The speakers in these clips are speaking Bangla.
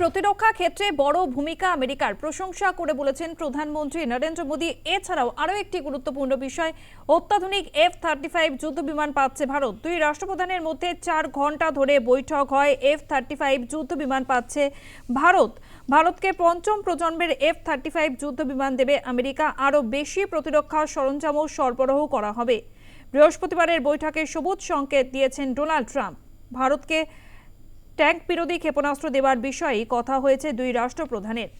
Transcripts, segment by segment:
প্রতিরক্ষা ক্ষেত্রে বড় ভূমিকা আমেরিকার প্রশংসা করে বলেছেন প্রধানমন্ত্রী নরেন্দ্র মোদী। এছাড়াও আরও একটি গুরুত্বপূর্ণ বিষয়, অত্যাধুনিক এফ থার্টি ফাইভ যুদ্ধ বিমান পাচ্ছে ভারত। দুই রাষ্ট্রপ্রধানের মধ্যে চার ঘণ্টা ধরে বৈঠক হয় এফ থার্টি ফাইভ যুদ্ধ বিমান পাচ্ছে ভারত। ভারতকে পঞ্চম প্রজন্মের এফ থার্টি ফাইভ যুদ্ধ বিমান দেবে আমেরিকা। আরও বেশি প্রতিরক্ষা সরঞ্জামও সরবরাহ করা হবে। বৃহস্পতিবারের বৈঠকে সবুজ সংকেত দিয়েছেন ডোনাল্ড ট্রাম্প। ভারতকে ট্যাঙ্ক বিরোধী ক্ষেপণাস্ত্র দেওয়ার বিষয়ে কথা হয়েছে দুই রাষ্ট্রপ্রধানের।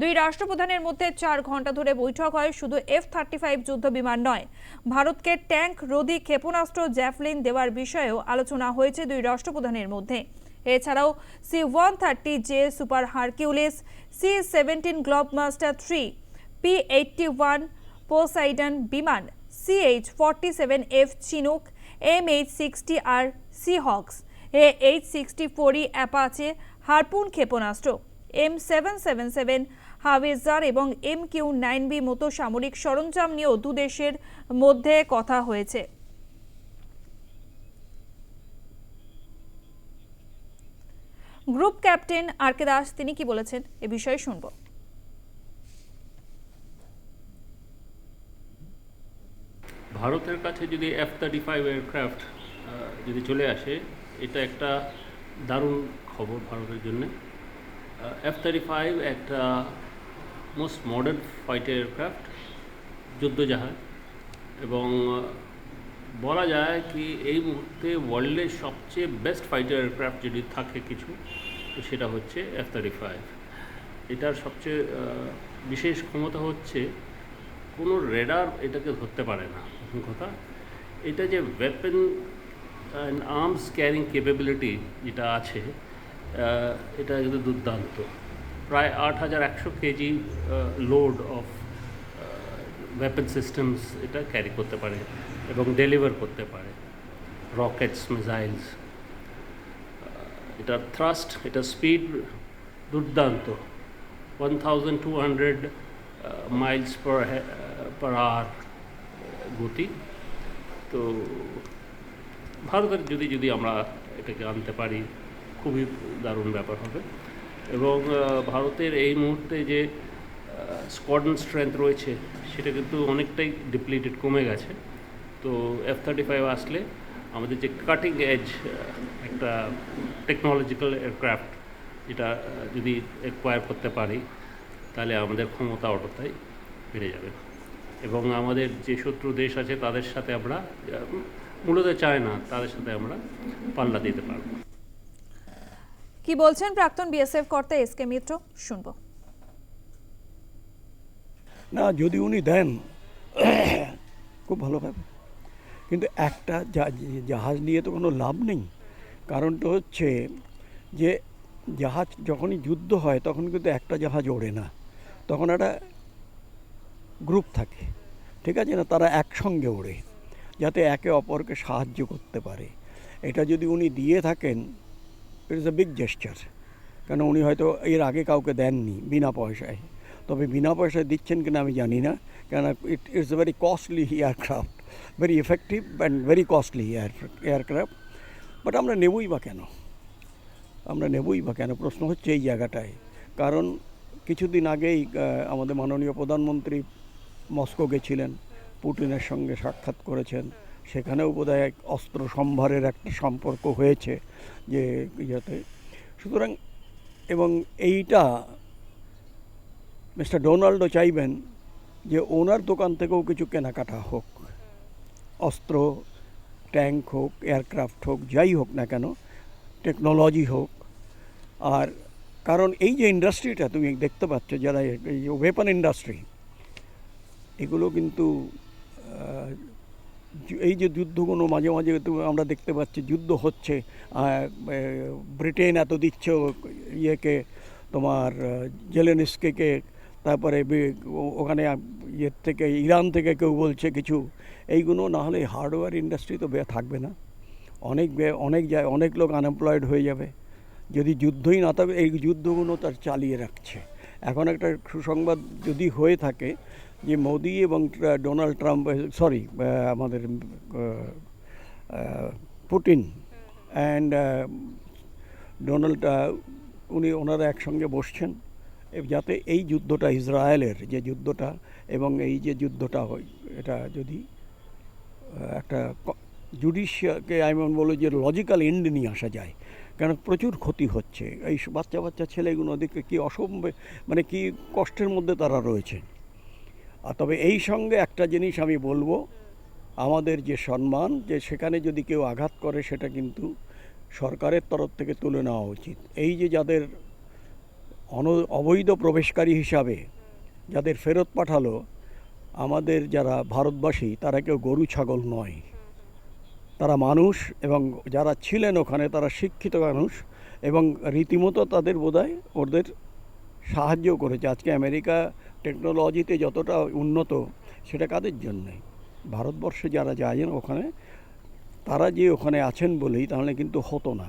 দুই রাষ্ট্রপ্রধানের মধ্যে চার ঘণ্টা ধরে বৈঠক হয়, শুধু এফ থার্টি ফাইভ যুদ্ধ বিমান নয়। ভারতকে ট্যাঙ্ক রোধী ক্ষেপণাস্ত্র জ্যাফলিন দেওয়ার বিষয়েও আলোচনা হয়েছে দুই রাষ্ট্রপ্রধানের মধ্যে। এছাড়াও C one thirty J super Hercules C seventeen globemaster three P eighty one Poseidon বিমান CH forty seven F Chinook M H sixty R Seahawks A H sixty four E Apache Harpoon ক্ষেপণাস্ত্র, M seven seven seven howitzer এবং এম কিউ নাইন বি মতো সামরিক সরঞ্জাম নিয়েও দু দেশের মধ্যে কথা হয়েছে। Group captain R K Das, তিনি কি বলেছেন? এ বিষয়ে শুনব। ভারতের কাছে যদি এফ থার্টি ফাইভ এয়ারক্রাফট যদি চলে আসে এটা একটা দারুণ খবর ভারতের জন্য। এফ থার্টি ফাইভ একটা মোস্ট মডার্ন ফাইটার এয়ারক্রাফট যুদ্ধজাহাজ। এবং বলা যায় কি এই মুহূর্তে ওয়ার্ল্ডের সবচেয়ে বেস্ট ফাইটার এয়ারক্রাফট যদি থাকে কিছু, তো সেটা হচ্ছে এফ থার্টি ফাইভ এটার সবচেয়ে বিশেষ ক্ষমতা হচ্ছে কোনো রেডার এটাকে ধরতে পারে না। কথা? এটা যে weapon and arms carrying capability যেটা আছে এটা কিন্তু দুর্দান্ত। প্রায় আট হাজার একশো KG load of weapon systems এটা ক্যারি করতে পারে এবং ডেলিভার করতে পারে। রকেটস মিসাইলস এটা থ্রাস্ট এটা স্পিড দুর্দান্ত। One thousand two hundred miles per per hour গতি। তো ভারতের যদি যদি আমরা এটাকে আনতে পারি, খুবই দারুণ ব্যাপার হবে। এবং ভারতের এই মুহূর্তে যে স্কোয়াডন স্ট্রেংথ রয়েছে, সেটা কিন্তু অনেকটাই ডিপ্লিটেড কমে গেছে। তো এফ থার্টি ফাইভ আসলে আমাদের যে কাটিং এজ একটা টেকনোলজিক্যাল এয়ারক্রাফট যেটা যদি অ্যাকোয়ার করতে পারি, তাহলে আমাদের ক্ষমতা অটোটাই বেড়ে যাবে। এবং আমাদের যে শত্রু দেশ আছে, তাদের সাথে আমরা মূলত চায় না তাদের সাথে আমরা পাল্লা দিতে পারব। কি বলছেন প্রাক্তন বিএসএফ কর্তা এস কে মিত্র? শুনব। না যদি উনি দেন খুব ভালো হবে। কিন্তু একটা জাহাজ নিয়ে তো কোনো লাভ নেই। কারণটা হচ্ছে যে জাহাজ যখনই যুদ্ধ হয় তখন কিন্তু একটা জাহাজ ওড়ে না। তখন একটা গ্রুপ থাকে। ঠিক আছে না? তারা একসঙ্গে ওড়ে। যাতে একে অপরকে সাহায্য করতে পারে। এটা যদি উনি দিয়ে থাকেন it is a big gesture কেন উনি হয়তো এর আগে কাউকে দেননি বিনা পয়সায়। তবে বিনা পয়সায় দিচ্ছেন কিনা আমি জানি না। কেন it it's a very costly aircraft very effective and very costly air aircraft but আমরা নেবই বা কেন? আমরা নেবই বা কেন? প্রশ্ন হচ্ছে এই জায়গাটায়। কারণ কিছুদিন আগেই আমাদের মাননীয় প্রধানমন্ত্রী মস্কো গেছিলেন। পুটিনের সঙ্গে সাক্ষাৎ করেছেন। সেখানেও বোধহয় এক অস্ত্র সম্ভারের একটা সম্পর্ক হয়েছে যে ইয়েতে। সুতরাং এবং এইটা মিস্টার ডোনাল্ডও চাইবেন যে ওনার দোকান থেকেও কিছু কেনাকাটা হোক। অস্ত্র, ট্যাঙ্ক হোক, এয়ারক্রাফট হোক, যাই হোক না কেন, টেকনোলজি হোক। আর কারণ এই যে ইন্ডাস্ট্রিটা তুমি দেখতে পাচ্ছ, যারা এই ওয়েপন ইন্ডাস্ট্রি, এগুলো কিন্তু এই যে যুদ্ধগুলো মাঝে মাঝে আমরা দেখতে পাচ্ছি, যুদ্ধ হচ্ছে ব্রিটেন এত দিচ্ছে ইয়েকে, তোমার জেলেনিস্কে তারপরে ওখানে ইয়ের থেকে, ইরান থেকে কেউ বলছে কিছু, এইগুলো না হলে হার্ডওয়্যার ইন্ডাস্ট্রি তো থাকবে না। অনেক অনেক যায় অনেক লোক আনএমপ্লয়েড হয়ে যাবে। যদি যুদ্ধই না থাকে, এই যুদ্ধগুলো তার চালিয়ে রাখছে। এখন একটা সুসংবাদ যদি হয়ে থাকে যে মোদি এবং ডোনাল্ড ট্রাম্প সরি আমাদের পুটিন অ্যান্ড ডোনাল্ড উনি ওনারা একসঙ্গে বসছেন যাতে এই যুদ্ধটা ইসরায়েলের যে যুদ্ধটা এবং এই যে যুদ্ধটা হয় এটা যদি একটা জুডিশিয়াকে আমি বলব যে লজিক্যাল এন্ড নিয়ে আসা যায় কেন প্রচুর ক্ষতি হচ্ছে এই বাচ্চা বাচ্চা ছেলেগুলো দেখে কী অসম্ভব মানে কি কষ্টের মধ্যে তারা রয়েছে আর তবে এই সঙ্গে একটা জিনিস আমি বলব, আমাদের যে সম্মান, যে সেখানে যদি কেউ আঘাত করে সেটা কিন্তু সরকারের তরফ থেকে তুলে নেওয়া উচিত। এই যে যাদের অন, অবৈধ প্রবেশকারী হিসাবে যাদের ফেরত পাঠালো, আমাদের যারা ভারতবাসী, তারা কেউ গরু, ছাগল নয়। তারা মানুষ এবং যারা ছিলেন ওখানে, তারা শিক্ষিত মানুষ এবং রীতিমতো তাদের বোধহয় ওদের সাহায্য করেছে। আজকে আমেরিকা টেকনোলজিতে যতটা উন্নত, সেটা কাদের জন্যে? ভারতবর্ষে যারা যায় ওখানে, তারা যে ওখানে আছেন বলেই তাহলে কিন্তু হতো না।